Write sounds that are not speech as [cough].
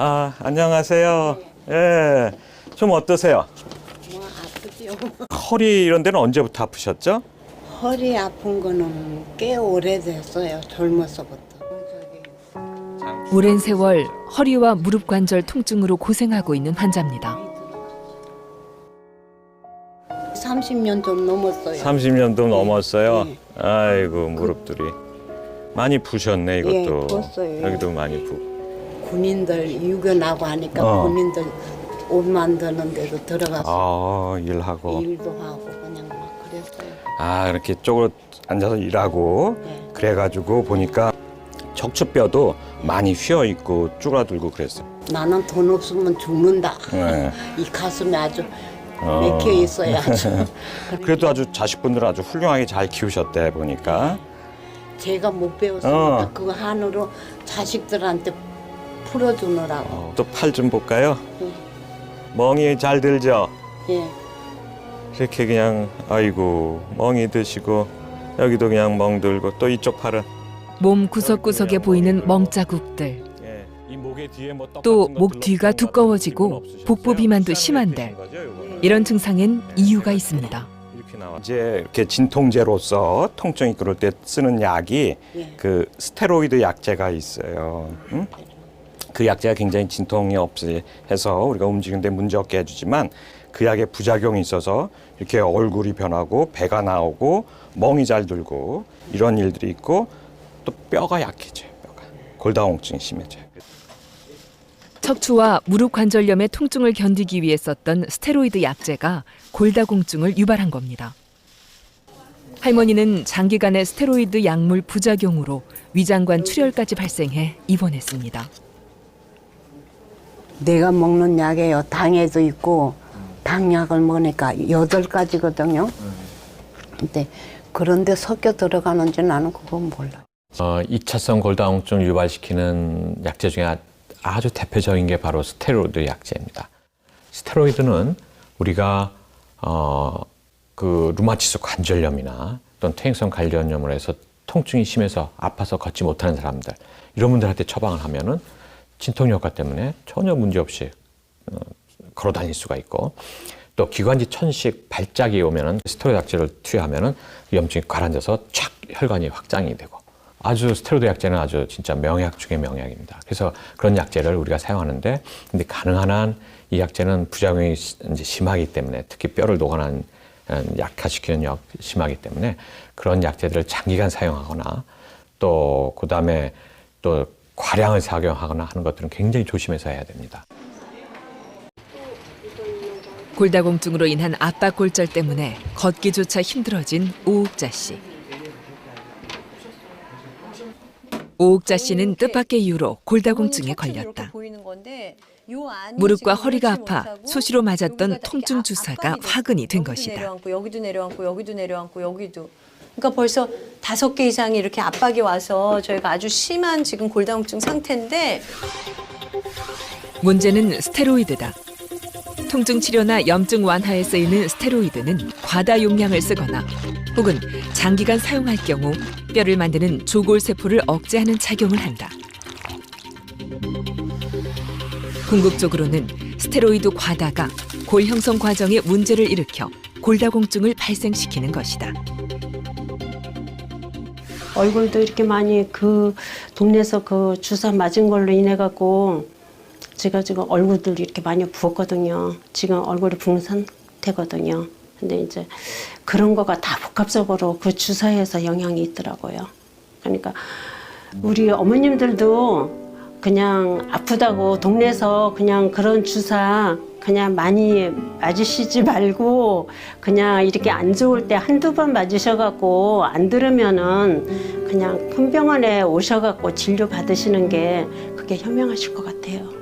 아, 안녕하세요. 예. 좀 어떠세요? 뭐 아프지요. [laughs] 허리 이런 데는 언제부터 아프셨죠? 허리 아픈 거는 꽤 오래됐어요. 젊어서부터. 오랜 세월 허리와 무릎 관절 통증으로 고생하고 있는 환자입니다. 30년 좀 넘었어요. 30년도 넘었어요. 네. 아이고, 무릎들이. 많이 부셨네, 이것도. 예, 부었어요. 여기도 많이 부. 군인들 유견하고 하니까 어. 군인들 옷 만드는 데도 들어가서 아, 일하고. 일도 하고 그냥 막 그랬어요. 아, 이렇게 쪽으로 앉아서 일하고. 네. 그래가지고 보니까 척추뼈도 많이 휘어 있고 쭈그라들고 그랬어요. 나는 돈 없으면 죽는다. 네. [laughs] 이 가슴에 아주 어. 맥혀. 아주. [laughs] 그래도 아주 자식분들 아주 훌륭하게 잘 키우셨대 보니까. 제가 못 배웠으니까 어. 그거 한으로 자식들한테 풀어주느라고. 또팔 좀 볼까요? 예. 멍이 잘 들죠? 예. 이렇게 그냥 아이고 멍이 드시고 여기도 그냥 멍 들고 또 이쪽 팔은 몸 구석구석에 보이는 멍자국들. 예, 이 목에 뒤에 뭐 또 목 뒤가 두꺼워지고? 복부 비만도 심한데? 이런 증상엔 이유가 있습니다. 이제 이렇게 진통제로서 통증이 그럴 때 쓰는 약이 예. 그 스테로이드 약제가 있어요. 응? 그 약제가 굉장히 진통이 없이 해서 우리가 움직이는데 문제 없게 해주지만 그 약의 부작용이 있어서 이렇게 얼굴이 변하고 배가 나오고 멍이 잘 들고 이런 일들이 있고 또 뼈가 약해져요. 뼈가 골다공증이 심해져요. 척추와 무릎 관절염의 통증을 견디기 위해 썼던 스테로이드 약제가 골다공증을 유발한 겁니다. 할머니는 장기간의 스테로이드 약물 부작용으로 위장관 출혈까지 발생해 입원했습니다. 내가 먹는 약에요. 당에도 있고 당약을 먹으니까 여덟 가지거든요. 근데 그런데 섞여 들어가는지 나는 그건 몰라. 어, 2차성 골다공증을 유발시키는 약제 중에 아- 아주 대표적인 게 바로 스테로이드 약제입니다. 스테로이드는 우리가 어, 그 루마티스 관절염이나 또는 퇴행성 관절염으로 해서 통증이 심해서 아파서 걷지 못하는 사람들 이런 분들한테 처방을 하면은 진통 효과 때문에 전혀 문제 없이 어, 걸어 다닐 수가 있고 또 기관지 천식 발작이 오면은 스테로이드 약제를 투여하면은 염증이 가라앉아서 촥 혈관이 확장이 되고 아주 스테로이드 약제는 아주 진짜 명약 중의 명약입니다. 그래서 그런 약제를 우리가 사용하는데 근데 가능한 한 이 약제는 부작용이 시- 이제 심하기 때문에 특히 뼈를 녹아난 어, 약화시키는 약 심하기 때문에 그런 약제들을 장기간 사용하거나 또 그다음에 또 과량을 사용하거나 하는 것들은 굉장히 조심해서 해야 됩니다. 골다공증으로 인한 압박 골절 때문에 걷기조차 힘들어진 오옥자 씨. 오옥자 씨는 뜻밖의 이유로 골다공증에 걸렸다. 무릎과 허리가 아파 수시로 맞았던 통증 주사가 화근이 된 것이다. 여기도 내려앉고 여기도 내려앉고 여기도. 그러니까 벌써 다섯 개 이상이 이렇게 압박이 와서 저희가 아주 심한 지금 골다공증 상태인데 문제는 스테로이드다. 통증 치료나 염증 완화에 쓰이는 스테로이드는 과다 용량을 쓰거나 혹은 장기간 사용할 경우 뼈를 만드는 조골세포를 억제하는 작용을 한다. 궁극적으로는 스테로이드 과다가 골 형성 과정에 문제를 일으켜 골다공증을 발생시키는 것이다. 얼굴도 이렇게 많이 그 동네에서 그 주사 맞은 걸로 인해 갖고 제가 지금 얼굴들 이렇게 많이 부었거든요. 지금 얼굴이 붓는 상태거든요. 근데 이제 그런 거가 다 복합적으로 그 주사에서 영향이 있더라고요. 그러니까 우리 어머님들도 그냥 아프다고 동네에서 그냥 그런 주사 그냥 많이 맞으시지 말고 그냥 이렇게 안 좋을 때 한두 번 맞으셔갖고 안 들으면은 그냥 큰 병원에 오셔갖고 진료 받으시는 게 그게 현명하실 것 같아요.